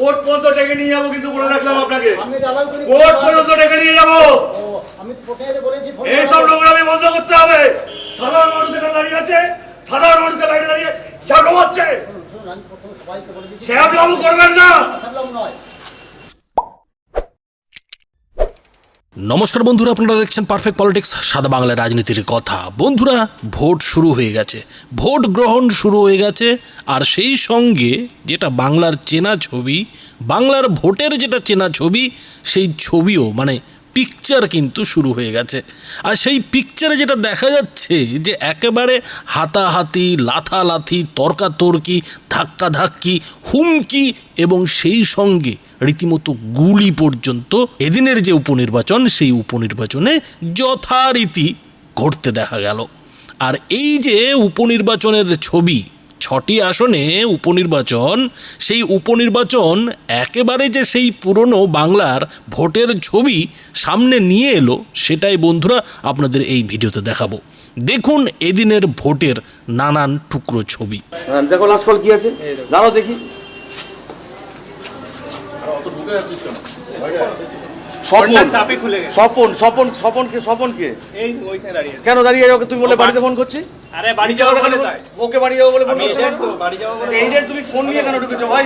Court পর্যন্ত ডেকে নিয়ে যাব কিন্তু বলে রাখলাম আপনাকে। কোর্ট পর্যন্ত ডেকে নিয়ে যাব। এইসব নোংরামি বন্ধ করতে হবে। সাধারণ মানুষ এখানে দাঁড়িয়ে আছে। সাধারণ মানুষকে দাঁড়িয়ে দাঁড়িয়ে সামনে হচ্ছে। শ্যামবাবু করবেন না। সামলাম নয়। নমস্কার বন্ধুরা, আপনারা দেখছেন পারফেক্ট পলিটিক্স সাদা বাংলা রাজনীতির কথা। বন্ধুরা, ভোট শুরু হয়ে গেছে। ভোট গ্রহণ শুরু হয়ে গেছে, আর সেই সঙ্গে যেটা বাংলার চেনা ছবি, বাংলার ভোটের যেটা চেনা ছবি, সেই ছবিও মানে পিকচার কিন্তু শুরু হয়ে গেছে। আর সেই পিকচারে যেটা দেখা যাচ্ছে, যে একেবারে হাতাহাতি, লাথালাথি, তর্কাতর্কি, ধাক্কাধাক্কি, হুমকি, এবং সেই সঙ্গে রীতিমতো গুলি পর্যন্ত এদিনের যে উপনির্বাচন, সেই উপনির্বাচনে যথারীতি ঘটতে দেখা গেল। আর এই যে উপনির্বাচনের ছবি, ছটি আসনে উপনির্বাচন, সেই উপনির্বাচন একেবারে যে সেই পুরনো বাংলার ভোটের ছবি সামনে নিয়ে এলো, সেটাই বন্ধুরা আপনাদের এই ভিডিওতে দেখাবো। দেখুন এদিনের ভোটের নানান টুকরো ছবি। দেখো, লাস্ট কি আছে? দাঁড়াও দেখি। স্বপন চাপে খুলে গেছে স্বপন স্বপন স্বপন কে স্বপন কে এই ওইখানে দাঁড়িয়ে আছে। কেন দাঁড়িয়ে ওকে তুমি বলে বাড়িতে ফোন করছি আরে বাড়ি যাবো বলে তাই ওকে বাড়ি যাবো বলে ফোন আমি করছো agent তো, বাড়ি যাবো বলে এই যে তুমি ফোন নিয়ে কেন ঢুকেছো ভাই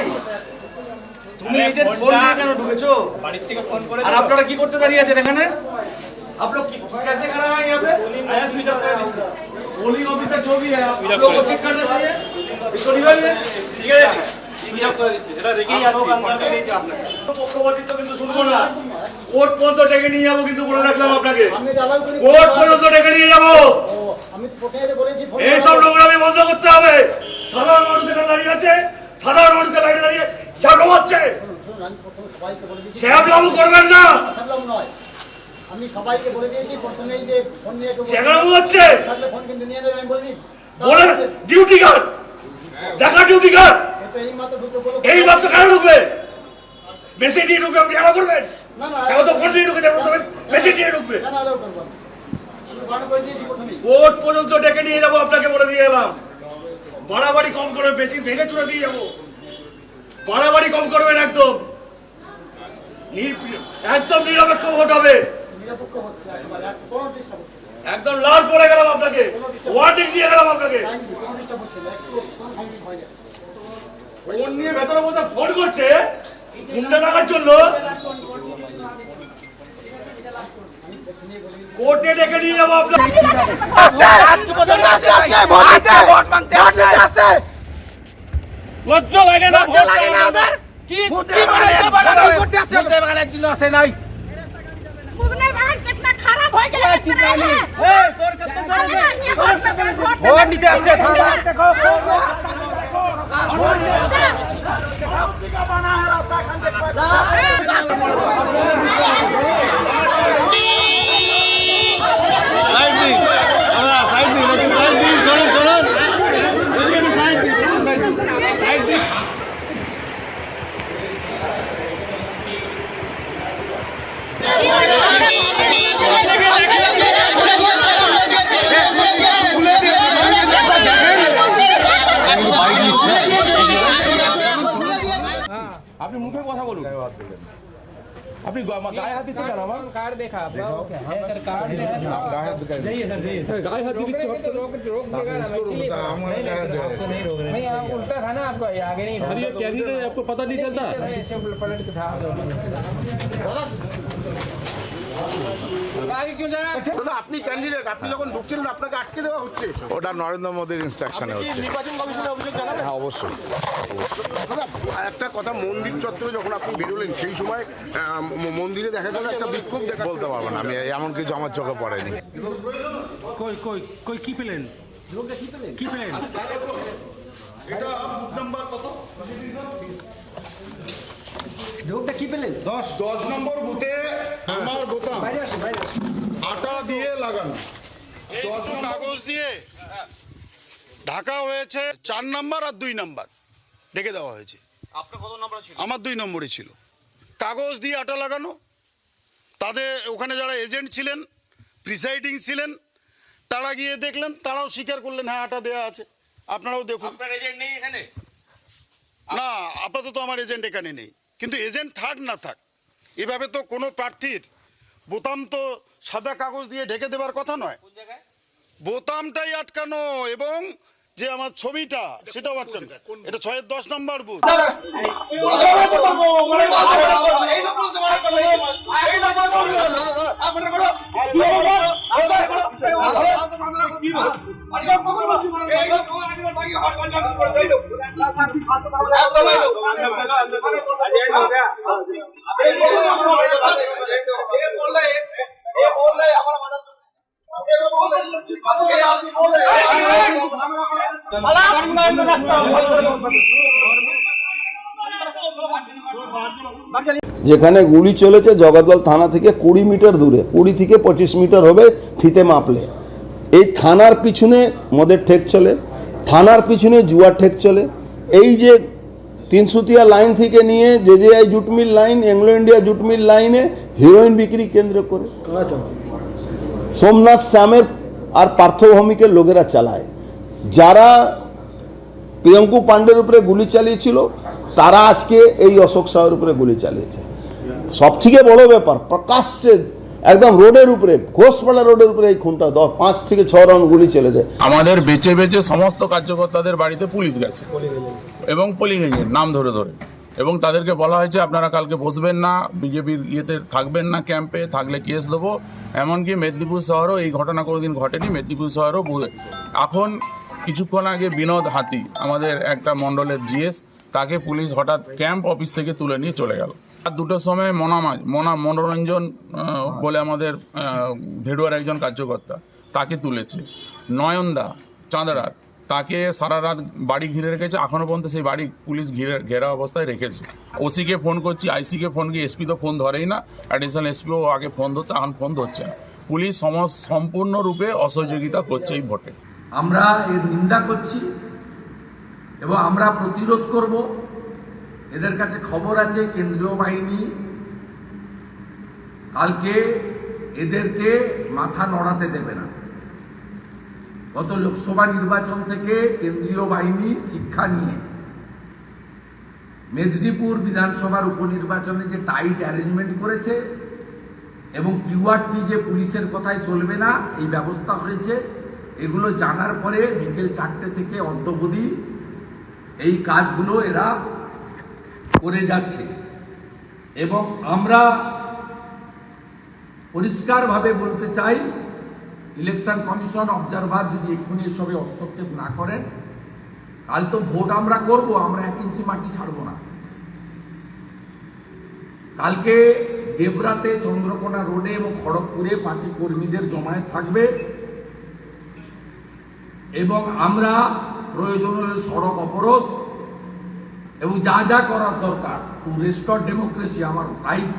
তুমি আরে এই যে ফোন ফোনটা- নিয়ে কেন ঢুকেছো বাড়ির থেকে ফোন করে আর আপনারা কি করতে দাঁড়িয়ে আছেন এখানে आप लोग की- कैसे खड़ा है यहाँ पे আরে সুইচ অফ করে দিচ্ছি। पोलिंग ऑफिसर जो भी है आप Switch off लोगों को कर- चेक करना चाहिए इसको निकालिए ঠিক আছে সুইচ অফ করে দিচ্ছি এটা রেখেই আসছি ফোনটা। পক্ষপাতিত্ব কিন্তু শুনব না। কোর্ট পর্যন্ত ডেকে নিয়ে যাব কিন্তু বলে রাখলাম আপনাকে। আমি এটা allow করি- কোর্ট পর্যন্ত ডেকে নিয়ে যাব। ও, আমি তো প্রথমে বলেছি ফোন এইসব নোংরামি বন্ধ করতে হবে। সাধারণ মানুষ এখানে দাঁড়িয়ে আছে। সাধারণ মানুষকে দাঁড়িয়ে দাঁড়িয়ে সামনে হচ্ছে। শুনুন, শুনুন, আমি প্রথমে সবাইকে বলে করবেন না। নয়। আমি সবাইকে বলে দিয়েছি প্রথমেই যে ফোন নিয়ে হচ্ছে। ফোন কিন্তু নিয়ে নেবে আমি বলে দিয়েছি বলে ডিউটি গার্ড দেখা ডিউটি গার্ড এই মাত্র ঢুকে বলো এই মাত্র কেন ঢুকবে বেশি দিয়ে ঢুকবে আপনি করবেন? না না এখন তো দিয়ে ঢুকে যাবেন বেশি দিয়ে ঢুকবে। পর্যন্ত ডেকে নিয়ে যাব আপনাকে বলে দিয়ে এলাম। বাড়াবাড়ি কম করে বেশি ভেঙে দিয়ে যাব। বাড়াবাড়ি কম করবেন একদম। একদম নিরপেক্ষ ভোট হবে। একদম লাস্ট বলে গেলাম আপনাকে। ওয়ার্নিং দিয়ে গেলাম আপনাকে। ফোন নিয়ে ভেতরে বসে ফোন করছে কোনটা নাগাদ চলল কোর্টে ডেকে নিয়ে যাব আপনার লজ্জা লাগে না ভয় লাগে না আমাদের কি ভূতে মানে করতে আছে ভূতে মানে একদিন আছে নাই। ভূতে ভাই কিতনা খারাপ হয়ে গেল এই তোর কত ধরে ভোট নিচে আছে সারা দেখো আপনি মুখে কথা বলুন আপনি গায়ে হাত দিচ্ছেন আমার কার্ড দেখা গায়ে হাত দিচ্ছে उल्टा था ना आपको आगे नहीं अरे ये आपको पता नहीं चलता था আপনি ক্যান্ডিডেট আপনি যখন ঢুকছিলেন আপনাকে আটকে দেওয়া হচ্ছে। ওটা নরেন্দ্র মোদীর হ্যাঁ, অবশ্যই। একটা কথা মন্দির চত্বরে যখন আপনি বেরোলেন সেই সময় মন্দিরে দেখা একটা বিক্ষোভ বলতে পারব না আমি এমন কিছু আমার চোখে পড়েনি। কই কই কই পেলেন? কি পেলেন? কি পেলেন? দশ। দশ নম্বর বুথে আমার বোতাম। আটা দিয়ে লাগানো। কাগজ দিয়ে ঢাকা হয়েছে চার নাম্বার আর দুই নাম্বার। ডেকে দেওয়া হয়েছে। আমার দুই নম্বরে ছিল। কাগজ দিয়ে আটা লাগানো। তাদের ওখানে যারা এজেন্ট ছিলেন প্রিসাইডিং ছিলেন তারা গিয়ে দেখলেন তারাও স্বীকার করলেন হ্যাঁ আটা দেওয়া আছে। আপনারাও দেখুন। এজেন্ট নেই এখানে? না আপাতত আমার এজেন্ট এখানে নেই। কিন্তু এজেন্ট থাক না থাক এভাবে তো কোনো প্রার্থীর বোতাম তো সাদা কাগজ দিয়ে ঢেকে দেবার কথা নয়। বোতামটাই আটকানো এবং যে আমার ছবিটা সেটাও আটকানো এটা ছয়ের দশ নম্বর বুথ যেখানে গুলি চলেছে জগদ্দল থানা থেকে কুড়ি মিটার দূরে, কুড়ি থেকে পঁচিশ মিটার হবে ফিতে মাপলে। এই থানার পিছনে মদের ঠেক চলে, থানার পিছনে জুয়ার ঠেক চলে। এই যে তিনসুতিয়া লাইন থেকে নিয়ে যে যে I jute mill line Anglo India jute mill লাইনে হিরোইন বিক্রি কেন্দ্র করে। সোমনাথ শ্যামের আর পার্থভূমিকের লোকেরা চালায়। যারা প্রিয়ঙ্কু পাণ্ডের উপরে গুলি চালিয়েছিল তারা আজকে এই অশোক সাহের উপরে গুলি চালিয়েছে। সব থেকে বড় ব্যাপার প্রকাশ্যে একদম রোডের উপরে ঘোষপাড়া রোডের উপরে এই খুনটা দশ পাঁচ থেকে ছ রাউন্ড গুলি চলে যায় আমাদের বেঁচে বেঁচে সমস্ত কার্যকর্তাদের বাড়িতে পুলিশ গেছে। এবং পোলিং এজেন্ট নাম ধরে ধরে। এবং তাদেরকে বলা হয়েছে, আপনারা কালকে বসবেন না, বিজেপির ইয়েতে থাকবেন না ক্যাম্পে, থাকলে কেস দেবো। এমনকি মেদিনীপুর শহরও এই ঘটনা কোনোদিন ঘটেনি। মেদিনীপুর শহরও এখন কিছুক্ষণ আগে বিনোদ হাতি, আমাদের একটা মণ্ডলের জিএস, তাকে পুলিশ হঠাৎ ক্যাম্প অফিস থেকে তুলে নিয়ে চলে গেল। আর দুটোর সময় মনামাজ মনা মনোরঞ্জন বলে আমাদের ধেড়ুয়ার একজন কার্যকর্তা, তাকে তুলেছে। নয়নদা চাঁদড়ার তাকে সারা রাত বাড়ি ঘিরে রেখেছে। এখনও পর্যন্ত সেই বাড়ি পুলিশ ঘিরে, ঘেরা অবস্থায় রেখেছে। ওসিকে ফোন করছি আইসিকে ফোন কি এসপি তো ফোন ধরেই না। অ্যাডিশনাল এসপিও আগে ফোন ধরতো এখন ফোন ধরছে না। পুলিশ সমস, সম্পূর্ণরূপে অসহযোগিতা করছে এই ভোটে। আমরা এর নিন্দা করছি এবং আমরা প্রতিরোধ করব। এদের কাছে খবর আছে, কেন্দ্রীয় বাহিনী। কালকে এদেরকে মাথা নড়াতে দেবে না। গত লোকসভা নির্বাচন থেকে কেন্দ্রীয় বাহিনী শিক্ষা নিয়ে মেদিনীপুর বিধানসভার উপনির্বাচনে যে টাইট অ্যারেঞ্জমেন্ট করেছে এবং কিউআরটি যে পুলিশের কথায় চলবে না, এই ব্যবস্থা হয়েছে। এগুলো জানার পরে বিকেল চারটে থেকে অদ্যবধি এই কাজগুলো এরা করে যাচ্ছে। এবং আমরা পরিষ্কারভাবে বলতে চাই ইলেকশন কমিশন অবজারভার যদি এক্ষুনি এসবে হস্তক্ষেপ না করেন কাল তো ভোট আমরা করব, আমরা এক ইঞ্চি মাটি ছাড়বো না। কালকে দেবরাতে চন্দ্রকোনা রোডে এবং খড়গপুরে পার্টি কর্মীদের জমায়েত থাকবে এবং আমরা প্রয়োজন হলে সড়ক অবরোধ এবং যা যা করার দরকার টু রেস্টোর ডেমোক্রেসি আমার রাইট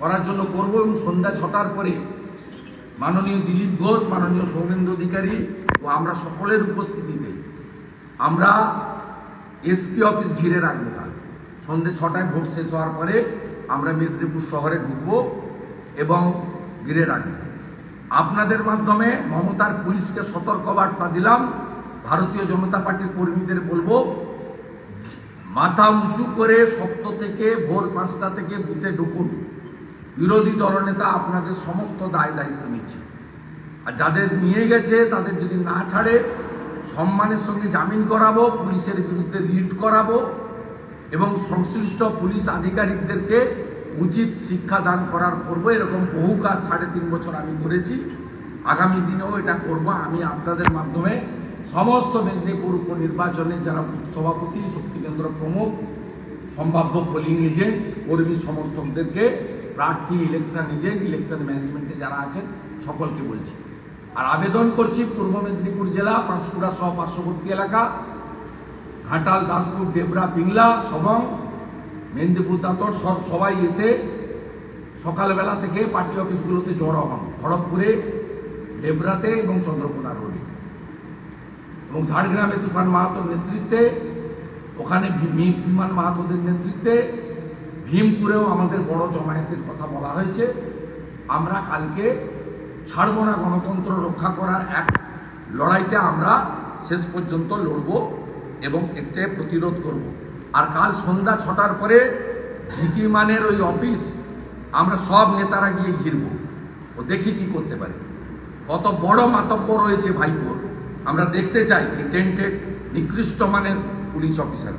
করার জন্য করব এবং সন্ধ্যা ছটার পরে মাননীয় দিলীপ ঘোষ, মাননীয় সৌমেন্দ্র অধিকারী ও আমরা সকলের উপস্থিতিতে আমরা এসপি অফিস ঘিরে রাখব না। সন্ধ্যে ছটায় ভোট শেষ হওয়ার পরে আমরা মেদিনীপুর শহরে ঢুকবো এবং ঘিরে রাখব। আপনাদের মাধ্যমে মমতার পুলিশকে সতর্কবার্তা দিলাম। ভারতীয় জনতা পার্টির কর্মীদের বলব, মাথা উঁচু করে সপ্ত থেকে ভোর পাঁচটা থেকে বুথে ঢুকুন। বিরোধী দলনেতা আপনাদের সমস্ত দায় দায়িত্ব নিচ্ছে। আর যাদের নিয়ে গেছে, তাদের যদি না ছাড়ে, সম্মানের সঙ্গে জামিন করাবো, পুলিশের বিরুদ্ধে রিট করাবো এবং সংশ্লিষ্ট পুলিশ আধিকারিকদেরকে উচিত শিক্ষা দান করার করব, এরকম বহু কাজ সাড়ে তিন বছর আমি করেছি। আগামী দিনেও এটা করব। আমি আপনাদের মাধ্যমে সমস্ত মেদিনীপুর উপনির্বাচনে যারা সভাপতি শক্তি কেন্দ্র প্রমুখ, সম্ভাব্য পোলিং এজেন্ট কর্মী সমর্থকদেরকে প্রার্থী ইলেকশন এজেন্ট ইলেকশন ম্যানেজমেন্টে যারা আছেন, সকলকে বলছি। আর আবেদন করছি পূর্ব মেদিনীপুর জেলা, পাঁশকুড়া সহ পার্শ্ববর্তী এলাকা, ঘাটাল, দাসপুর, ডেবরা, পিংলা সবং মেদিনীপুর দাঁতর সব সবাই এসে সকালবেলা থেকে পার্টি অফিসগুলোতে জড়ো হন খড়গপুরে ডেবরাতে এবং চন্দ্রকোনা রোডে। এবং ঝাড়গ্রামে তুফান মাহাতোর নেতৃত্বে, ওখানে বিমান মাহাতোদের নেতৃত্বে ভীমপুরেও আমাদের বড় জমায়েতের কথা বলা হয়েছে। আমরা কালকে ছাড়ব না গণতন্ত্র রক্ষা করার এক লড়াইতে আমরা শেষ পর্যন্ত লড়ব এবং এতে প্রতিরোধ করব। আর কাল সন্ধ্যা ছটার পরে ভিকি মানের ওই অফিস, আমরা সব নেতারা গিয়ে ঘিরব। ও দেখি কি করতে পারি। কত বড় মাতব্য রয়েছে ভাইপোর আমরা দেখতে চাই এই টেন্টেড নিকৃষ্ট মানের পুলিশ অফিসার